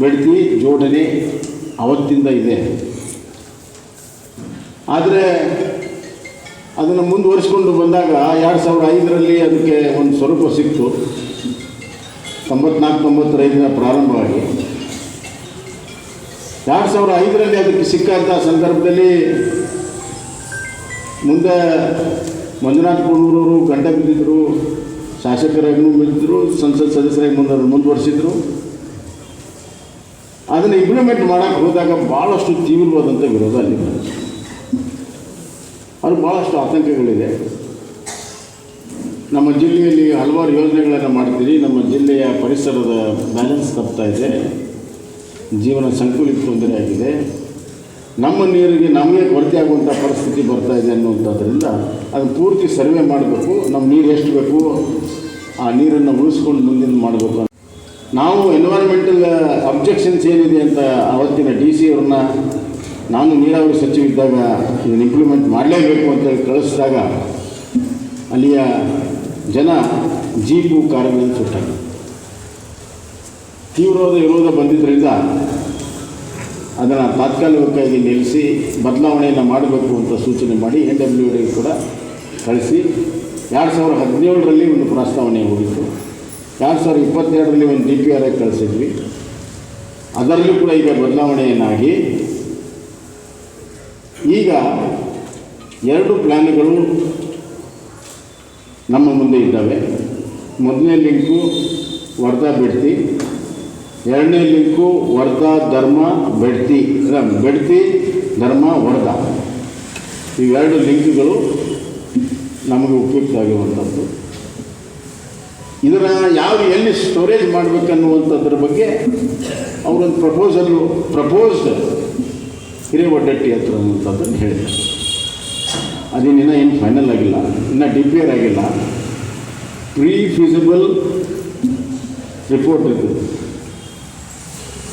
ಬೆಡ್ತಿ ಜೋಡಣೆ ಅವತ್ತಿಂದ ಇದೆ. ಆದರೆ ಅದನ್ನು ಮುಂದುವರಿಸ್ಕೊಂಡು ಬಂದಾಗ ಎರಡು ಸಾವಿರದ ಐದರಲ್ಲಿ ಅದಕ್ಕೆ ಒಂದು ಸ್ವರೂಪ ಸಿಕ್ತು. ತೊಂಬತ್ನಾಲ್ಕು, ತೊಂಬತ್ತೈದರ ಪ್ರಾರಂಭವಾಗಿ. ಎರಡು ಸಾವಿರದ ಐದರಲ್ಲಿ ಅದಕ್ಕೆ ಸಿಕ್ಕಂಥ ಸಂದರ್ಭದಲ್ಲಿ ಮುಂದೆ ಮಂಜುನಾಥ್ ಕುಣೂರವರು ಗಂಡ ಬಿದ್ದಿದ್ದರು ಶಾಸಕರಾಗೂ ಬಿದ್ದಿದ್ರು ಸಂಸತ್ ಸದಸ್ಯರಾಗಿ ಮುಂದೆ ಮುಂದುವರಿಸಿದ್ರು. ಅದನ್ನು ಇಂಪ್ಲಿಮೆಂಟ್ ಮಾಡೋಕ್ಕೆ ಹೋದಾಗ ಭಾಳಷ್ಟು ತೀವ್ರವಾದಂಥ ವಿರೋಧ ಅಲ್ಲಿ. ಅದು ಭಾಳಷ್ಟು ಆತಂಕಗಳಿದೆ. ನಮ್ಮ ಜಿಲ್ಲೆಯಲ್ಲಿ ಹಲವಾರು ಯೋಜನೆಗಳನ್ನು ಮಾಡ್ತೀರಿ. ನಮ್ಮ ಜಿಲ್ಲೆಯ ಪರಿಸರದ ಬ್ಯಾಲೆನ್ಸ್ ತಪ್ತಾ ಇದೆ. ಜೀವನ ಸಂಕುಲಿತ ತೊಂದರೆ ಆಗಿದೆ. ನಮ್ಮ ನೀರಿಗೆ ನಮಗೆ ಕೊರತೆ ಆಗುವಂಥ ಪರಿಸ್ಥಿತಿ ಬರ್ತಾ ಇದೆ ಅನ್ನುವಂಥದ್ರಿಂದ ಅದನ್ನು ಪೂರ್ತಿ ಸರ್ವೆ ಮಾಡಬೇಕು. ನಮ್ಮ ನೀರು ಎಷ್ಟು ಬೇಕು? ಆ ನೀರನ್ನು ಉಳಿಸ್ಕೊಂಡು ಮುಂದಿನ ಮಾಡಬೇಕು. ನಾವು ಎನ್ವೈರ್ಮೆಂಟಲ್ ಅಬ್ಜೆಕ್ಷನ್ಸ್ ಏನಿದೆ ಅಂತ ಅವತ್ತಿನ ಡಿ ಸಿ ಅವ್ರನ್ನ ನಾನು ನೀರಾವರಿ ಸಚಿವ ಇದ್ದಾಗ ಇದನ್ನು ಇಂಪ್ಲಿಮೆಂಟ್ ಮಾಡಲೇಬೇಕು ಅಂತೇಳಿ ಕಳಿಸಿದಾಗ ಅಲ್ಲಿಯ ಜನ ಜೀಪು ಕಾರುಗಳನ್ನು ಸುಟ್ಟಾಗ. ತೀವ್ರವಾದ ವಿರೋಧ ಬಂದಿದ್ದರಿಂದ ಅದನ್ನು ತಾತ್ಕಾಲಿಕವಾಗಿ ನಿಲ್ಲಿಸಿ ಬದಲಾವಣೆಯನ್ನು ಮಾಡಬೇಕು ಅಂತ ಸೂಚನೆ ಮಾಡಿ ಎನ್ ಡಬ್ಲ್ಯೂ ಡಿ ಕೂಡ ಕಳಿಸಿ. ಎರಡು ಸಾವಿರದ ಹದಿನೇಳರಲ್ಲಿ ಒಂದು ಪ್ರಸ್ತಾವನೆ ಹೋಗಿತ್ತು. ಎರಡು ಸಾವಿರದ ಇಪ್ಪತ್ತೆರಡರಲ್ಲಿ ಒಂದು ಡಿ ಪಿ ಆರ್ ಐ ಕಳಿಸಿದ್ವಿ. ಅದರಲ್ಲೂ ಕೂಡ ಈಗ ಬದಲಾವಣೆಯನ್ನಾಗಿ ಈಗ ಎರಡು ಪ್ಲ್ಯಾನ್ಗಳು ನಮ್ಮ ಮುಂದೆ ಇದ್ದಾವೆ. ಮೊದಲನೇ ಲಿಂಕು ವರ್ಧಾ ಬೆಡ್ತಿ, ಎರಡನೇ ಲಿಂಕು ವರ್ಧಾ ಧರ್ಮ ಬೆಡ್ತಿ ಬೆಡ್ತಿ ಧರ್ಮ ವರ್ಧಾ. ಇವೆರಡು ಲಿಂಕ್ಗಳು ನಮಗೆ ಉಪಯುಕ್ತ ಆಗಿರುವಂಥದ್ದು ಇದರ ಯಾವ ಎಲ್ಲಿ ಸ್ಟೋರೇಜ್ ಮಾಡಬೇಕನ್ನುವಂಥದ್ರ ಬಗ್ಗೆ ಅವರೊಂದು ಪ್ರಪೋಸಲ್ಲು ಪ್ರಪೋಸ್ಡ್ ಹಿರೇವಡ್ಡಟ್ಟಿ ಹತ್ರ ಅನ್ನುವಂಥದ್ದನ್ನು ಹೇಳಿದ್ದಾರೆ ಅದೇನಿನ್ನ ಏನು ಫೈನಲ್ ಆಗಿಲ್ಲ, ಇನ್ನು ಡಿಪೇರ್ ಆಗಿಲ್ಲ. ಪ್ರೀ ಫಿಸಿಬಲ್ ರಿಪೋರ್ಟ್ ಇದೆ.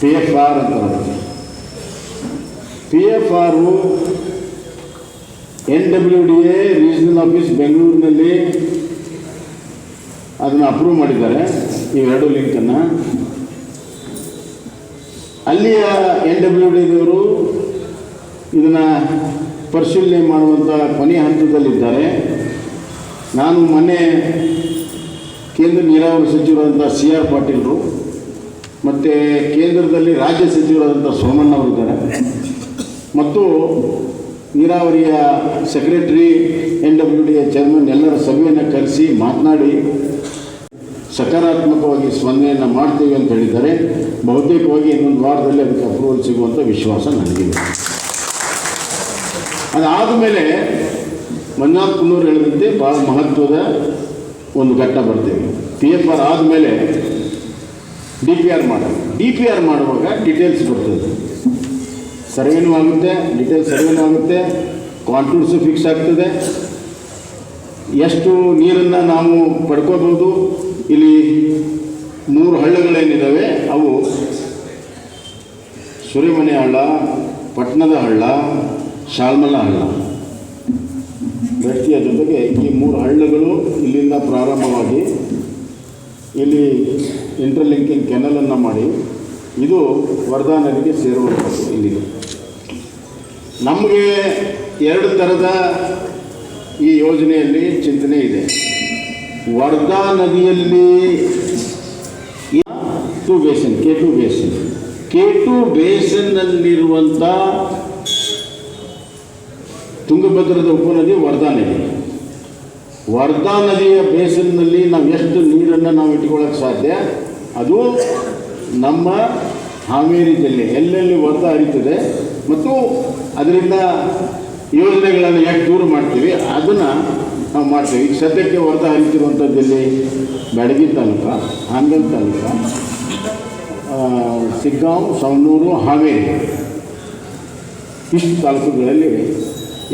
ಪಿ ಎಫ್ ಆರ್ ಅಂತ P F R N W D A regional office ಬೆಂಗಳೂರಿನಲ್ಲಿ ಅದನ್ನು ಅಪ್ರೂವ್ ಮಾಡಿದ್ದಾರೆ. ಎರಡು ಲಿಂಕನ್ನು ಅಲ್ಲಿಯ ಎನ್ ಡಬ್ಲ್ಯೂ ಡಿದವರು ಇದನ್ನು ಪರಿಶೀಲನೆ ಮಾಡುವಂಥ ಕೊನೆಯ ಹಂತದಲ್ಲಿದ್ದಾರೆ. ನಾನು ಮೊನ್ನೆ ಕೇಂದ್ರ ನೀರಾವರಿ ಸಚಿವರಾದಂಥ ಸಿ ಆರ್ ಪಾಟೀಲರು ಮತ್ತು ಕೇಂದ್ರದಲ್ಲಿ ರಾಜ್ಯ ಸಚಿವರಾದಂಥ ಸೋಮಣ್ಣ ಅವರಿದ್ದಾರೆ ಮತ್ತು ನೀರಾವರಿಯ secretary, N W D chairman ಎಲ್ಲರ ಸಭೆಯನ್ನು ಕರೆಸಿ ಮಾತನಾಡಿ ಸಕಾರಾತ್ಮಕವಾಗಿ ಸ್ಪಂದನೆಯನ್ನು ಮಾಡ್ತೀವಿ ಅಂತ ಹೇಳಿದ್ದಾರೆ. ಬಹುತೇಕವಾಗಿ ಇನ್ನೊಂದು ವಾರದಲ್ಲಿ ಅದಕ್ಕೆ ಅಪ್ರೂವಲ್ ಸಿಗುವಂಥ ವಿಶ್ವಾಸ ನನಗಿದೆ. ಅದಾದ ಮೇಲೆ ಮಂಜುನಾಥ್ ಕುನ್ನೂರು ಹೇಳಿದಂತೆ ಭಾಳ ಮಹತ್ವದ ಒಂದು ಘಟ್ಟ ಬರ್ತೇವೆ. ಪಿ ಎಫ್ ಆರ್ ಆದಮೇಲೆ ಡಿ ಪಿ ಆರ್ ಮಾಡೋದು. ಡಿ ಪಿ ಆರ್ ಮಾಡುವಾಗ ಡೀಟೇಲ್ಸ್ ಬರ್ತದೆ. ಸರ್ವೇನೂ ಆಗುತ್ತೆ ಡಿಟೇಲ್ ಸರ್ವೇನೂ ಆಗುತ್ತೆ ಕಾಂಟ್ರೂಟ್ಸು ಫಿಕ್ಸ್ ಆಗ್ತದೆ. ಎಷ್ಟು ನೀರನ್ನು ನಾವು ಪಡ್ಕೋಬೋದು ಇಲ್ಲಿ ಮೂರು ಹಳ್ಳಗಳೇನಿದ್ದಾವೆ ಅವು ಸುರಿಮನೆ ಹಳ್ಳ ಪಟ್ಟಣದ ಹಳ್ಳ, ಶಾಲ್ಮಲ ಹಳ್ಳ. ವ್ಯಕ್ತಿಯ ಜೊತೆಗೆ ಈ ಮೂರು ಹಳ್ಳಗಳು ಇಲ್ಲಿಂದ ಪ್ರಾರಂಭವಾಗಿ ಇಲ್ಲಿ ಇಂಟರ್ಲಿಂಕಿಂಗ್ ಕೆನಲನ್ನು ಮಾಡಿ, ಇದು ವರ್ಧಾ ನದಿಗೆ ಸೇರುವಂಥದ್ದು ಇಲ್ಲಿಗೆ. ನಮಗೆ ಎರಡು ಥರದ ಈ ಯೋಜನೆಯಲ್ಲಿ ಚಿಂತನೆ ಇದೆ. ವರ್ಧಾ ನದಿಯಲ್ಲಿ two basin K two basin K two ಬೇಸನ್ನಲ್ಲಿರುವಂಥ ತುಂಗಭದ್ರದ ಉಪನದಿ ವರ್ಧಾ ನದಿ. ವರ್ಧಾ ನದಿಯ ಬೇಸನ್ನಲ್ಲಿ ನಾವು ಎಷ್ಟು ನೀರನ್ನು ನಾವು ಇಟ್ಕೊಳ್ಳೋಕ್ಕೆ ಸಾಧ್ಯ? ಅದು ನಮ್ಮ ಹಾವೇರಿ ಜಿಲ್ಲೆ, ಎಲ್ಲೆಲ್ಲಿ ವರ್ಧಾ ಹರಿತದೆ ಮತ್ತು ಅದರಿಂದ ಯೋಜನೆಗಳನ್ನು ಯಾಕೆ ದೂರ ಮಾಡ್ತೀವಿ, ಅದನ್ನು ನಾವು ಮಾಡ್ತೀವಿ. ಈಗ ಸದ್ಯಕ್ಕೆ ವರ್ಧಾ ಹರಿತಿರುವಂಥದ್ದಲ್ಲಿ ಬ್ಯಾಡಗಿ ತಾಲೂಕ ಹಾನಗಲ್ ತಾಲೂಕ ಸಿಗ್ಗಾಂವ್, ಸವಣೂರು, ಹಾವೇರಿ ಇಷ್ಟು ತಾಲೂಕುಗಳಲ್ಲಿ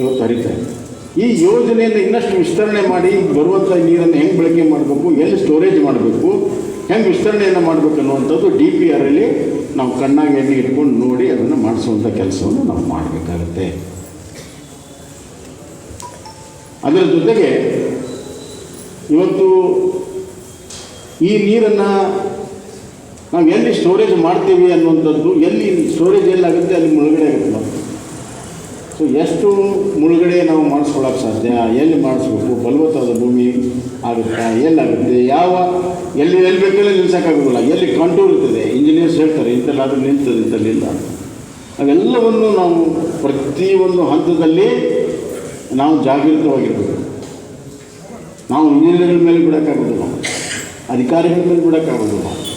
ಇವತ್ತು ಹರಿತಾರೆ ಈ ಯೋಜನೆಯನ್ನು ಇನ್ನಷ್ಟು ವಿಸ್ತರಣೆ ಮಾಡಿ ಬರುವಂಥ ನೀರನ್ನು ಹೆಂಗೆ ಬಳಕೆ ಮಾಡಬೇಕು, ಎಲ್ಲಿ ಸ್ಟೋರೇಜ್ ಮಾಡಬೇಕು, ಹೆಂಗೆ ವಿಸ್ತರಣೆಯನ್ನು ಮಾಡಬೇಕು ಅನ್ನುವಂಥದ್ದು ಡಿ ಪಿ ಆರಲ್ಲಿ ನಾವು ಕಣ್ಣಾಗಿ ಇಟ್ಕೊಂಡು ನೋಡಿ ಅದನ್ನು ಮಾಡಿಸುವಂಥ ಕೆಲಸವನ್ನು ನಾವು ಮಾಡಬೇಕಾಗುತ್ತೆ. ಅದರ ಜೊತೆಗೆ ಇವತ್ತು ಈ ನೀರನ್ನು ನಾವು ಎಲ್ಲಿ ಸ್ಟೋರೇಜ್ ಮಾಡ್ತೀವಿ ಅನ್ನುವಂಥದ್ದು ಎಲ್ಲಿ ಸ್ಟೋರೇಜ್ ಎಲ್ಲಾಗುತ್ತೆ ಅಲ್ಲಿ ಮುಳುಗಡೆ ಆಗುತ್ತೆ. ಸೊ ಎಷ್ಟು ಮುಳುಗಡೆ ನಾವು ಮಾಡಿಸ್ಕೊಳ್ಳೋಕೆ ಸಾಧ್ಯ? ಎಲ್ಲಿ ಮಾಡಿಸ್ಬೇಕು? ಫಲವತ್ತಾದ ಭೂಮಿ ಆಗುತ್ತಾ? ಎಲ್ಲಾಗುತ್ತೆ? ಯಾವ, ಎಲ್ಲಿ ಎಲ್ಲಿ ಬೇಕೆಲ್ಲ ನಿಲ್ಸೋಕ್ಕಾಗೋದಿಲ್ಲ. ಎಲ್ಲಿ ಕಂಟ್ರೋಲ್ ಇರ್ತದೆ? ಇಂಜಿನಿಯರ್ಸ್ ಹೇಳ್ತಾರೆ ಇಂಥಲ್ಲಾದರೂ ನಿಲ್ತದೆ ಇಂಥಲ್ಲಿಲ್ಲ ಅವೆಲ್ಲವನ್ನು ನಾವು ಪ್ರತಿಯೊಂದು ಹಂತದಲ್ಲಿ ನಾವು ಜಾಗೃತವಾಗಿರಬೇಕು. ನಾವು ಇಂಜಿನಿಯರ್ಗಳ ಮೇಲೆ ಬಿಡೋಕ್ಕಾಗೋದಿಲ್ಲ. ಅಧಿಕಾರಿಗಳ ಮೇಲೆ ಬಿಡೋಕ್ಕಾಗೋದಿಲ್ಲ.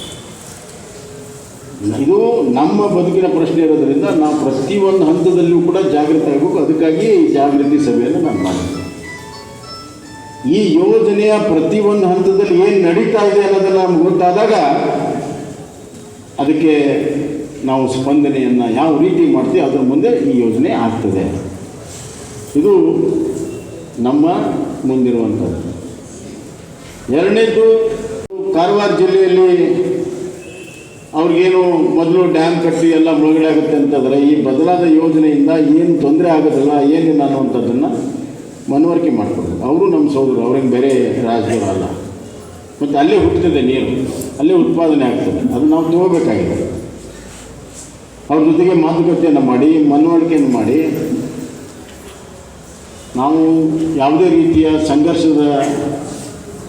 ಇದು ನಮ್ಮ ಬದುಕಿನ ಪ್ರಶ್ನೆ ಇರೋದರಿಂದ ನಾವು ಪ್ರತಿಯೊಂದು ಹಂತದಲ್ಲೂ ಕೂಡ ಜಾಗೃತಿ ಆಗಬೇಕು. ಅದಕ್ಕಾಗಿ ಈ ಜಾಗೃತಿ ಸಭೆಯನ್ನು ನಾನು ಮಾಡಿದ್ದೆ. ಈ ಯೋಜನೆಯ ಪ್ರತಿಯೊಂದು ಹಂತದಲ್ಲಿ ಏನು ನಡೀತಾ ಇದೆ ಅನ್ನೋದನ್ನು ನಮ್ಗೆ ಗೊತ್ತಾದಾಗ ಅದಕ್ಕೆ ನಾವು ಸ್ಪಂದನೆಯನ್ನು ಯಾವ ರೀತಿ ಮಾಡ್ತೀವಿ ಅದರ ಮುಂದೆ ಈ ಯೋಜನೆ ಆಗ್ತದೆ. ಇದು ನಮ್ಮ ಮುಂದಿರುವಂಥದ್ದು ಎರಡನೇದು ಕಾರವಾರ ಜಿಲ್ಲೆಯಲ್ಲಿ ಅವ್ರಿಗೇನು ಮೊದಲು ಡ್ಯಾಮ್ ಕಟ್ಟಿ ಎಲ್ಲ ಮುಳುಗಡೆ ಆಗುತ್ತೆ ಅಂತಂದರೆ ಈ ಬದಲಾದ ಯೋಜನೆಯಿಂದ ಏನು ತೊಂದರೆ ಆಗೋದಿಲ್ಲ ಏನಿಲ್ಲ ಅನ್ನುವಂಥದ್ದನ್ನು ಮನವರಿಕೆ ಮಾಡಿಕೊಡ್ತಾರೆ ಅವರು ನಮ್ಮ ಸೋದರು ಅವ್ರಿಗೆ ಬೇರೆ ರಾಜ್ಯದವರು ಅಲ್ಲ. ಮತ್ತು ಅಲ್ಲೇ ಹುಟ್ಟುತ್ತದೆ ನೀರು, ಅಲ್ಲೇ ಉತ್ಪಾದನೆ ಆಗ್ತದೆ. ಅದು ನಾವು ತಗೋಬೇಕಾಗಿದೆ. ಅವ್ರ ಜೊತೆಗೆ ಮಾತುಕತೆಯನ್ನು ಮಾಡಿ, ಮನವರಿಕೆಯನ್ನು ಮಾಡಿ, ನಾವು ಯಾವುದೇ ರೀತಿಯ ಸಂಘರ್ಷದ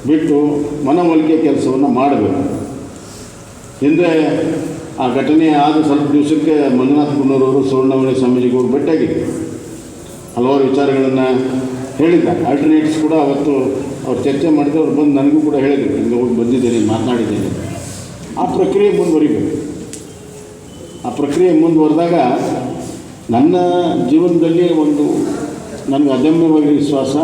ಬಿಟ್ಟು ಮನವೊಲಿಕೆ ಕೆಲಸವನ್ನು ಮಾಡಬೇಕು. ಹಿಂದೆ ಆ ಘಟನೆ ಆದ ಸ್ವಲ್ಪ ದಿವಸಕ್ಕೆ ಮಂಜುನಾಥ ಕುನ್ನೂರವರು ಸುವರ್ಣಮಣಿ ಸ್ವಾಮೀಜಿಗೆ ಹೋಗಿ ಭೇಟಿಯಾಗಿದ್ದರು. ಹಲವಾರು ವಿಚಾರಗಳನ್ನು ಹೇಳಿದ್ದ ಆಲ್ಟರ್ನೇಟ್ಸ್ ಕೂಡ ಅವತ್ತು ಅವ್ರು ಚರ್ಚೆ ಮಾಡಿದ್ರು. ಅವ್ರು ಬಂದು ನನಗೂ ಕೂಡ ಹೇಳಿದರು. ಹಿಂಗೆ ಹೋಗಿ ಬಂದಿದ್ದೇನೆ, ಮಾತನಾಡಿದ್ದೇನೆ. ಆ ಪ್ರಕ್ರಿಯೆ ಮುಂದುವರಿಬೇಕು. ಆ ಪ್ರಕ್ರಿಯೆ ಮುಂದುವರೆದಾಗ ನನ್ನ ಜೀವನದಲ್ಲಿ ಒಂದು ನನಗೆ ಅದಮ್ಯವಾಗಿ ವಿಶ್ವಾಸ,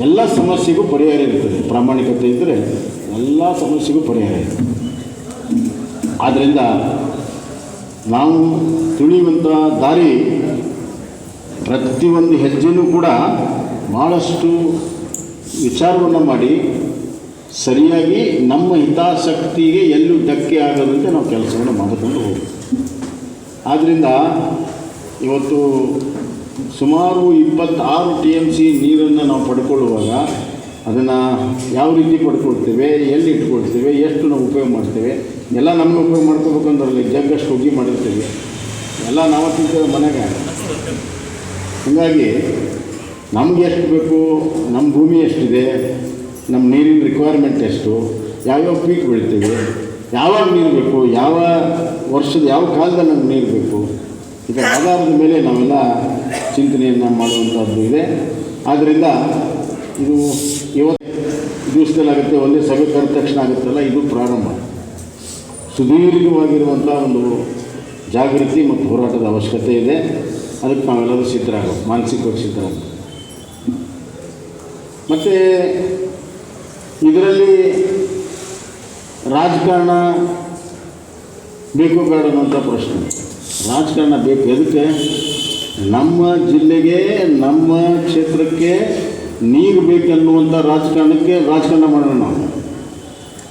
ಎಲ್ಲ ಸಮಸ್ಯೆಗೂ ಪರಿಹಾರ ಇರ್ತದೆ. ಪ್ರಾಮಾಣಿಕತೆ ಇದ್ದರೆ ಎಲ್ಲ ಸಮಸ್ಯೆಗೂ ಪರಿಹಾರ ಇದೆ ಆದ್ದರಿಂದ ನಾವು ತುಳಿಯುವಂಥ ದಾರಿ ಪ್ರತಿಯೊಂದು ಹೆಜ್ಜೆನೂ ಕೂಡ ಭಾಳಷ್ಟು ವಿಚಾರವನ್ನು ಮಾಡಿ ಸರಿಯಾಗಿ ನಮ್ಮ ಹಿತಾಸಕ್ತಿಗೆ ಎಲ್ಲೂ ಧಕ್ಕೆ ಆಗದಂತೆ ನಾವು ಕೆಲಸವನ್ನು ಮಾಡಿಕೊಂಡು ಹೋಗೋದು ಆದ್ದರಿಂದ ಇವತ್ತು ಸುಮಾರು ಇಪ್ಪತ್ತಾರು ಟಿ ಎಂ ಸಿ ನೀರನ್ನು ನಾವು ಪಡ್ಕೊಳ್ಳುವಾಗ ಅದನ್ನು ಯಾವ ರೀತಿ ಪಡ್ಕೊಳ್ತೇವೆ, ಎಲ್ಲಿ ಇಟ್ಕೊಳ್ತೇವೆ, ಎಷ್ಟು ನಾವು ಉಪಯೋಗ ಮಾಡ್ತೇವೆ ಎಲ್ಲ ನಮ್ಮನ್ನು ಉಪಯೋಗ ಮಾಡ್ಕೋಬೇಕಂದ್ರಲ್ಲಿ ಜಗ್ಗಷ್ಟು ಹುಗ್ಗಿ ಮಾಡಿರ್ತೀವಿ. ಎಲ್ಲ ನಾವು ತಿಂತೇವೆ ಮನೆಗೆ. ಹೀಗಾಗಿ ನಮ್ಗೆ ಎಷ್ಟು ಬೇಕು ನಮ್ಮ ಭೂಮಿ ಎಷ್ಟಿದೆ ನಮ್ಮ ನೀರಿನ ರಿಕ್ವೈರ್ಮೆಂಟ್ ಎಷ್ಟು, ಯಾವ್ಯಾವ ಪೀಕ್ ಬೆಳಿತೀವಿ, ಯಾವಾಗ ನೀರು ಬೇಕು, ಯಾವ ವರ್ಷದ, ಯಾವ ಕಾಲದಲ್ಲಿ ನಮ್ಗೆ ನೀರು ಬೇಕು, ಇದರ ಆಧಾರದ ಮೇಲೆ ನಾವೆಲ್ಲ ಚಿಂತನೆಯನ್ನು ಮಾಡುವಂಥದ್ದು ಇದೆ. ಆದ್ದರಿಂದ ಇದು ಇವತ್ತು ದಿವಸದಲ್ಲಾಗುತ್ತೆ ಒಂದೇ ಸಭೆ ಕರೆದ ತಕ್ಷಣ ಆಗುತ್ತಲ್ಲ, ಇದು ಪ್ರಾರಂಭ. ಸುದೀರ್ಘವಾಗಿರುವಂಥ ಒಂದು ಜಾಗೃತಿ ಮತ್ತು ಹೋರಾಟದ ಅವಶ್ಯಕತೆ ಇದೆ. ಅದಕ್ಕೆ ನಾವೆಲ್ಲರೂ ಸಿದ್ಧರಾಗಬೇಕು ಮಾನಸಿಕವಾಗಿ ಸಿದ್ಧರಾಗಬೇಕು ಮತ್ತು ಇದರಲ್ಲಿ ರಾಜಕಾರಣ ಬೇಕು ಬೇಡ ಅನ್ನೋಂಥ ಪ್ರಶ್ನೆ. ರಾಜಕಾರಣ ಬೇಕು ಎದಕ್ಕೆ? ನಮ್ಮ ಜಿಲ್ಲೆಗೆ, ನಮ್ಮ ಕ್ಷೇತ್ರಕ್ಕೆ ನೀರು ಬೇಕೆನ್ನುವಂಥ ರಾಜಕಾರಣಕ್ಕೆ ರಾಜಕಾರಣ ಮಾಡೋಣ ನಾವು.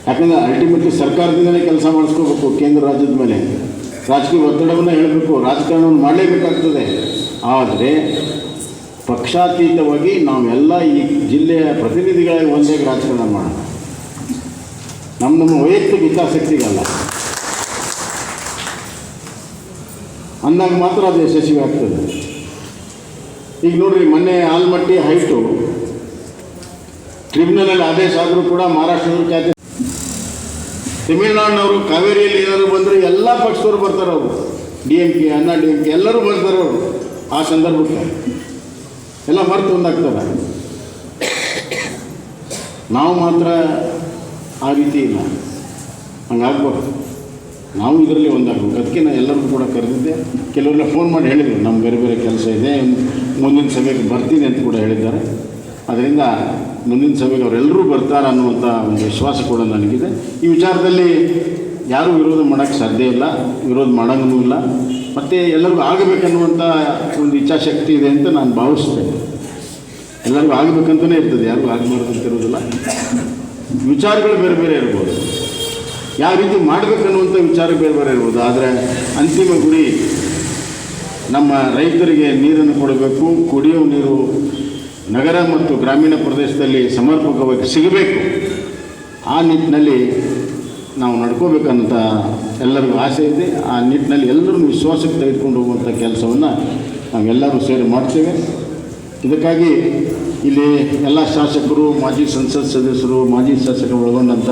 ಯಾಕಂದರೆ ಅಲ್ಟಿಮೇಟ್ಲಿ ಸರ್ಕಾರದಿಂದಲೇ ಕೆಲಸ ಮಾಡಿಸ್ಕೋಬೇಕು ಕೇಂದ್ರ ರಾಜ್ಯದ ಮೇಲೆ. ರಾಜಕೀಯ ಒತ್ತಡವನ್ನು ಹೇಳಬೇಕು, ರಾಜಕಾರಣವನ್ನು ಮಾಡಲೇಬೇಕಾಗ್ತದೆ. ಆದರೆ ಪಕ್ಷಾತೀತವಾಗಿ ನಾವೆಲ್ಲ ಈ ಜಿಲ್ಲೆಯ ಪ್ರತಿನಿಧಿಗಳಾಗಿ ಒಂದೇ ರಾಜಕಾರಣ ಮಾಡೋಣ. ನಮ್ಮ ನಮ್ಮ ವೈಯಕ್ತಿಕ ಹಿತಾಸಕ್ತಿಗಲ್ಲ. ಅಂದಾಗ ಮಾತ್ರ ಅದು ಯಶಸ್ವಿ ಆಗ್ತದೆ. ಈಗ ನೋಡ್ರಿ, ಮೊನ್ನೆ ಆಲ್ಮಟ್ಟಿ ಹೈಟು ಟ್ರಿಬ್ಯುನಲ್ ಆದೇಶ ಆದರೂ ಕೂಡ ಮಹಾರಾಷ್ಟ್ರದ ಖ್ಯಾತಿ ತಮಿಳ್ನಾಡಿನವರು ಕಾವೇರಿಯಲ್ಲಿ ಏನಾದ್ರು ಬಂದರೆ ಎಲ್ಲ ಪಕ್ಷದವರು ಬರ್ತಾರೆ ಅವರು. ಡಿ ಎಂ ಕೆ ಅನ್ನ ಡಿ ಎಂ ಕೆ, ಎಲ್ಲರೂ ಬರ್ತಾರೆ ಅವರು. ಆ ಸಂದರ್ಭಕ್ಕೆ. ಎಲ್ಲ ಮರೆತು ಒಂದಾಗ್ತಾರೆ ನಾವು ಮಾತ್ರ ಆ ರೀತಿ ಇಲ್ಲ. ಹಂಗಾಗ್ಬಾರ್ದು ನಾವು ಇದರಲ್ಲಿ ಒಂದಾಗಬೇಕು ಅದಕ್ಕೆ ನಾನು ಎಲ್ಲರಿಗೂ ಕೂಡ ಕರೆದಿದ್ದೆ. ಕೆಲವರೆಲ್ಲ ಫೋನ್ ಮಾಡಿ ಹೇಳಿದರು. ನಮ್ಮ ಬೇರೆ ಬೇರೆ ಕೆಲಸ ಇದೆ. ಮುಂದಿನ ಸಭೆಗೆ ಬರ್ತೀನಿ ಅಂತ ಕೂಡ ಹೇಳಿದ್ದಾರೆ. ಅದರಿಂದ ಮುಂದಿನ ಸಭೆಗೆ ಅವರೆಲ್ಲರೂ ಬರ್ತಾರೆ ಅನ್ನುವಂಥ ಒಂದು ವಿಶ್ವಾಸ ಕೂಡ ನನಗಿದೆ. ಈ ವಿಚಾರದಲ್ಲಿ ಯಾರೂ ವಿರೋಧ ಮಾಡೋಕ್ಕೆ ಸಾಧ್ಯ ಇಲ್ಲ, ವಿರೋಧ ಮಾಡೋಂಗೂ ಇಲ್ಲ. ಮತ್ತು ಎಲ್ಲರಿಗೂ ಆಗಬೇಕನ್ನುವಂಥ ಒಂದು ಇಚ್ಛಾಶಕ್ತಿ ಇದೆ ಅಂತ ನಾನು ಭಾವಿಸ್ತೇನೆ. ಎಲ್ಲರಿಗೂ ಆಗಬೇಕಂತಲೇ ಇರ್ತದೆ, ಯಾರಿಗೂ ಆಗಬಾರ್ದು ಇರೋದಿಲ್ಲ ವಿಚಾರಗಳು ಬೇರೆ ಬೇರೆ ಇರ್ಬೋದು. ಯಾವ ರೀತಿ ಮಾಡಬೇಕನ್ನುವಂಥ ವಿಚಾರ ಬೇರೆ ಬೇರೆ ಇರ್ಬೋದು. ಆದರೆ ಅಂತಿಮ ಗುರಿ ನಮ್ಮ ರೈತರಿಗೆ ನೀರನ್ನು ಕೊಡಬೇಕು ಕುಡಿಯುವ ನೀರು ನಗರ ಮತ್ತು ಗ್ರಾಮೀಣ ಪ್ರದೇಶದಲ್ಲಿ ಸಮರ್ಪಕವಾಗಿ ಸಿಗಬೇಕು. ಆ ನಿಟ್ಟಿನಲ್ಲಿ ನಾವು ನಡ್ಕೋಬೇಕಂತ ಎಲ್ಲರಿಗೂ ಆಸೆ ಇದೆ. ಆ ನಿಟ್ಟಿನಲ್ಲಿ ಎಲ್ಲರೂ ವಿಶ್ವಾಸಕ್ಕೆ ತೆಗೆದುಕೊಂಡು ಹೋಗುವಂಥ ಕೆಲಸವನ್ನು ನಾವೆಲ್ಲರೂ ಸೇರಿ ಮಾಡ್ತೇವೆ. ಇದಕ್ಕಾಗಿ ಇಲ್ಲಿ ಎಲ್ಲ ಶಾಸಕರು, ಮಾಜಿ ಸಂಸತ್ ಸದಸ್ಯರು, ಮಾಜಿ ಶಾಸಕರು ಒಳಗೊಂಡಂಥ